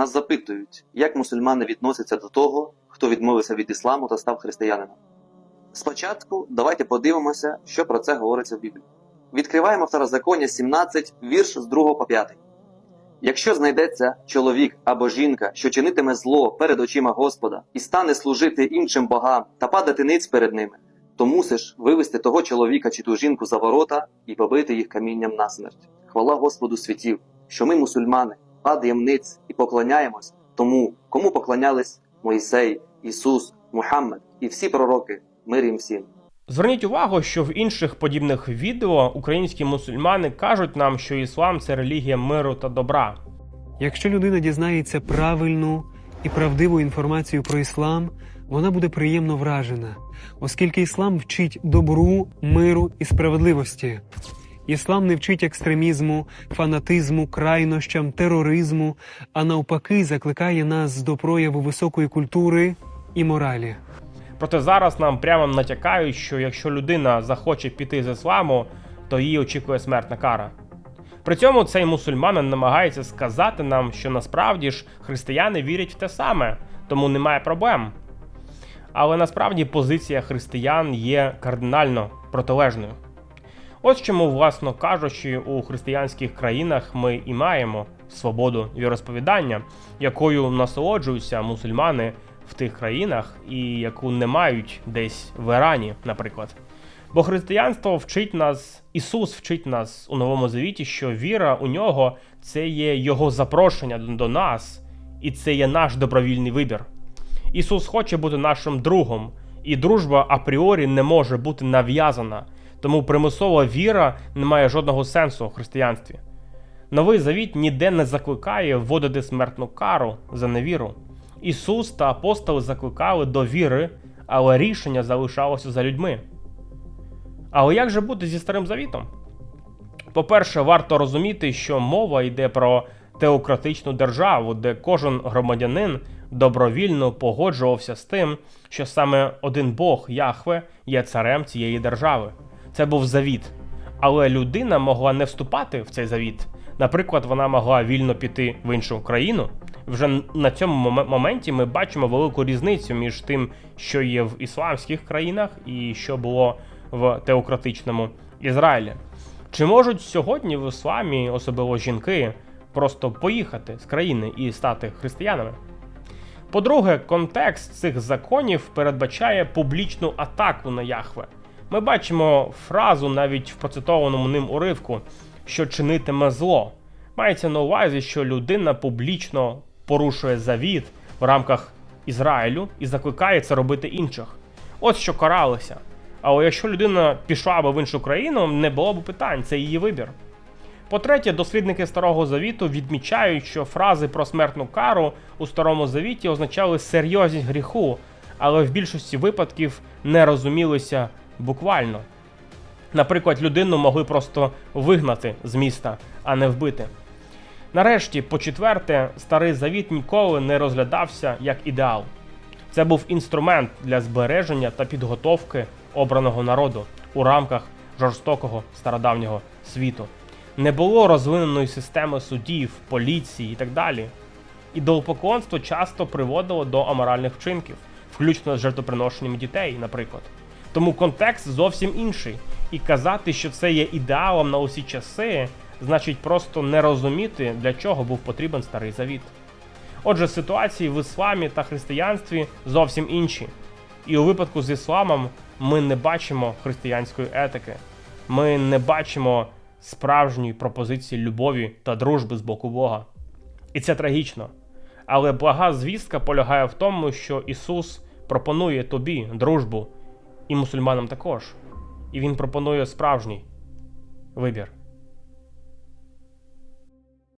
нас запитують, як мусульмани відносяться до того, хто відмовився від ісламу та став християнином. Спочатку давайте подивимося, що про це говориться в Біблії. Відкриваємо Второзаконня 17, вірш з 2 по 5. Якщо знайдеться чоловік або жінка, що чинитиме зло перед очима Господа, і стане служити іншим богам та падати ниць перед ними, то мусиш вивести того чоловіка чи ту жінку за ворота і побити їх камінням насмерть. Хвала Господу світів, що ми, мусульмани, падаємо ниць і поклоняємось тому, кому поклонялись Моїсей, Ісус, Мухаммед і всі пророки, мир їм всім. Зверніть увагу, що в інших подібних відео українські мусульмани кажуть нам, що іслам це релігія миру та добра. Якщо людина дізнається правильну і правдиву інформацію про іслам, вона буде приємно вражена, оскільки іслам вчить добру, миру і справедливості. Іслам не вчить екстремізму, фанатизму, крайнощам, тероризму, а навпаки, закликає нас до прояву високої культури і моралі. Проте зараз нам прямо натякають, що якщо людина захоче піти з ісламу, то її очікує смертна кара. При цьому цей мусульманин намагається сказати нам, що насправді ж християни вірять в те саме, тому немає проблем. Але насправді позиція християн є кардинально протилежною. Ось чому, власно кажучи, у християнських країнах ми і маємо свободу віросповідання, якою насолоджуються мусульмани в тих країнах і яку не мають десь в Ірані, наприклад. Бо християнство вчить нас, Ісус вчить нас у Новому Завіті, що віра у нього це є Його запрошення до нас, і це є наш добровільний вибір. Ісус хоче бути нашим другом, і дружба апріорі не може бути нав'язана, тому примусова віра не має жодного сенсу у християнстві. Новий завіт ніде не закликає вводити смертну кару за невіру. Ісус та апостоли закликали до віри, але рішення залишалося за людьми. Але як же бути зі старим завітом? По-перше, варто розуміти, що мова йде про теократичну державу, де кожен громадянин добровільно погоджувався з тим, що саме один Бог Яхве є царем цієї держави. Це був завіт. Але людина могла не вступати в цей завіт. Наприклад, вона могла вільно піти в іншу країну. Вже на цьому мом- моменті ми бачимо велику різницю між тим, що є в ісламських країнах, і що було в теократичному Ізраїлі. Чи можуть сьогодні в ісламі, особливо жінки, просто поїхати з країни і стати християнами? По-друге, контекст цих законів передбачає публічну атаку на Яхве. Ми бачимо фразу навіть в процитованому ним уривку, що чинитиме зло. Мається на увазі, що людина публічно порушує завіт в рамках Ізраїлю і закликає це робити інших. Ось що каралося. Але якщо людина пішла би в іншу країну, не було б питань, це її вибір. По-третє, дослідники Старого Завіту відмічають, що фрази про смертну кару у Старому Завіті означали серйозність гріху, але в більшості випадків не розумілися буквально. Наприклад, людину могли просто вигнати з міста, а не вбити. Нарешті, по-четверте, Старий Завіт ніколи не розглядався як ідеал. Це був інструмент для збереження та підготовки обраного народу у рамках жорстокого стародавнього світу. Не було розвиненої системи судів, поліції і так далі. Ідолопоклонство часто приводило до аморальних вчинків, включно з жертвоприношенням дітей, наприклад. Тому контекст зовсім інший. І казати, що це є ідеалом на усі часи, значить просто не розуміти, для чого був потрібен старий завіт. Отже, ситуації в ісламі та християнстві зовсім інші. І у випадку з ісламом ми не бачимо християнської етики, ми не бачимо справжньої пропозиції любові та дружби з боку Бога. І це трагічно. Але блага звістка полягає в тому, що Ісус пропонує тобі дружбу і мусульманам також. І Він пропонує справжній вибір.